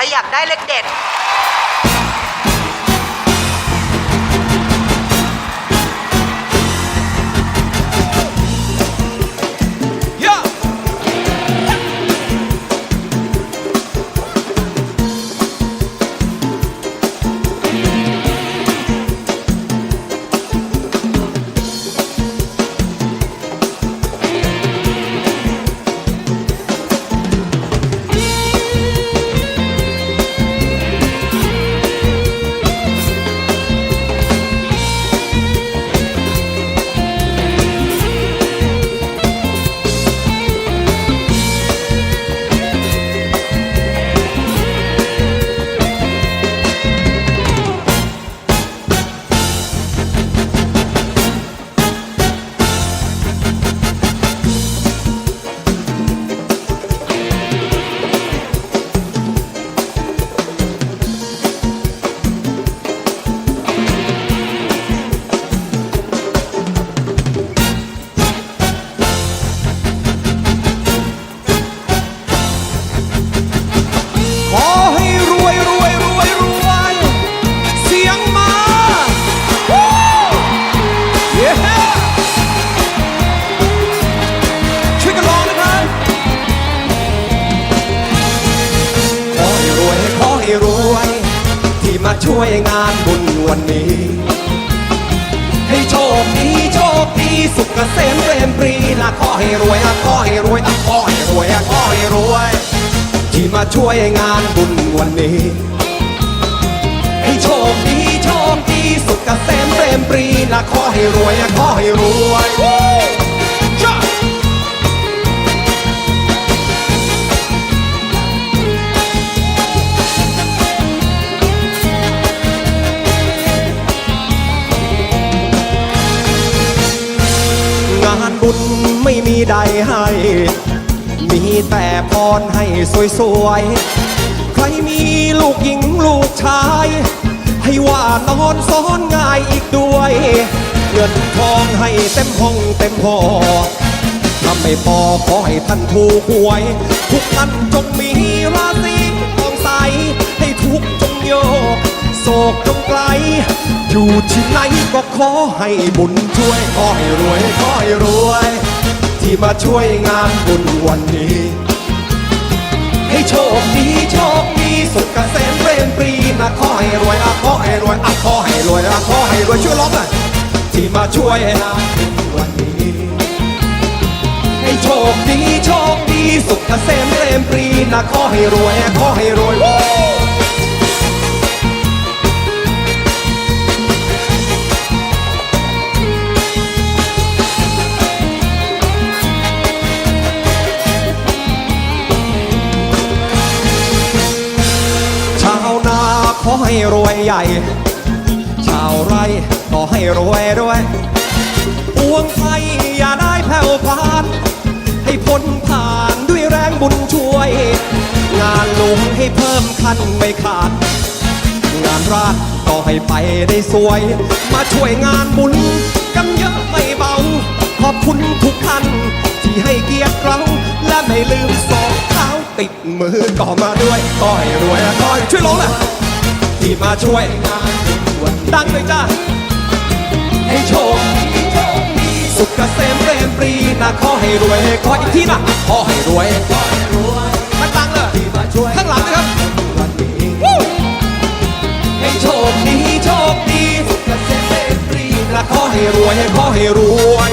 รอยากได้เลขเด็ด มาช่วยงานบุญวันนี้ ให้โชคดีโชคดีสุขเกษมเรมปรีนะขอให้รวยอะขอให้รวยอะขอให้รวยอะขอให้รวย ที่มาช่วยงานบุญวันนี้ ให้โชคดีโชคดีสุขเกษมเรมปรีนะขอให้รวยอะขอให้รวย บุญไม่มีใดให้ มีแต่พรให้สวยๆ ใครมีลูกหญิงลูกชาย ให้ว่านอนซ้อนง่ายอีกด้วย เงินทองให้เต็มห้องเต็มพอถ้าไม่พอขอให้ท่านถูกหวย ทุกท่านจงมีราศีทองใสให้ทุกจงโยก กจงไกล อยู่ที่ไหนก็ขอให้บุญช่วยขอให้รวยขอให้รวย ที่มาช่วยงานบุญวันนี้ ให้โชคดีโชคดีสุขเกษมเรมปรีนะขอให้รวยอะขอให้รวยอะขอให้รวยอะขอให้รวยช่วยร้องหน่อยที่มาช่วยงานบุญวันนี้ให้โชคดีโชคดีสุขเกษมเรมปรีนะขอให้รวยขอให้รวย ให้รวยใหญ่ ชาวไร่ขอให้รวยรวยปวงไทยอย่าได้แผ่วพานให้พ้นผ่านด้วยแรงบุญช่วย งานลุมให้เพิ่มคันไม่ขาด งานราชก็ให้ไปได้สวย มาช่วยงานบุญกันเยอะไม่เบา ขอบคุณทุกท่านที่ให้เกียรติเราและไม่ลืมสองเท้าติดมือก็มาด้วยก็ให้รวยก็ให้ช่วยร้องเลย ที่มาช่วยงานบุญดังเลยจ้าให้โชคดีโชคดีสุขเกษมเรมปรีนะขอให้รวยขออีกทีนะขอให้รวยขอให้รวยดังๆเลยที่มาช่วยข้างหลังนะครับวันนี้ให้โชคดีโชคดีสุขเกษมเรมปรีและขอให้รวยขอให้รวย